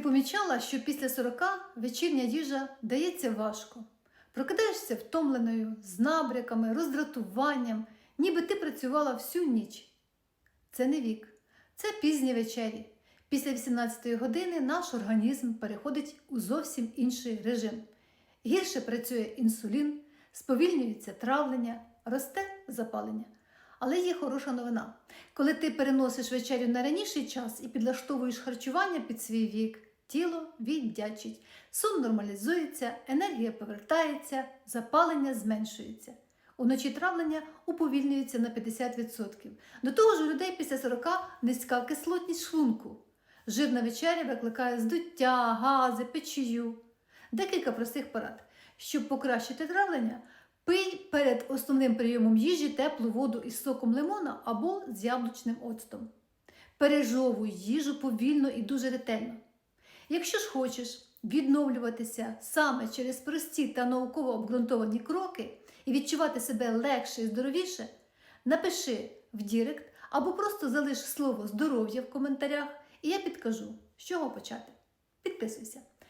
помічала, що після 40 вечірня їжа дається важко. Прокидаєшся втомленою, з набряками, роздратуванням, ніби ти працювала всю ніч. Це не вік, це пізні вечері. Після 18 години наш організм переходить у зовсім інший режим. Гірше працює інсулін, сповільнюється травлення, росте запалення. Але є хороша новина. Коли ти переносиш вечерю на раніший час і підлаштовуєш харчування під свій вік, тіло віддячить, сон нормалізується, енергія повертається, запалення зменшується. Уночі травлення уповільнюється на 50%. До того ж, у людей після 40 низька кислотність шлунку. Жирна вечеря викликає здуття, гази, печію. Декілька простих порад. Щоб покращити травлення, пий перед основним прийомом їжі теплу воду із соком лимона або з яблучним оцтом. Пережовуй їжу повільно і дуже ретельно. Якщо ж хочеш відновлюватися саме через прості та науково обґрунтовані кроки і відчувати себе легше і здоровіше, напиши в Дірект або просто залиш слово здоров'я в коментарях, і я підкажу, з чого почати. Підписуйся.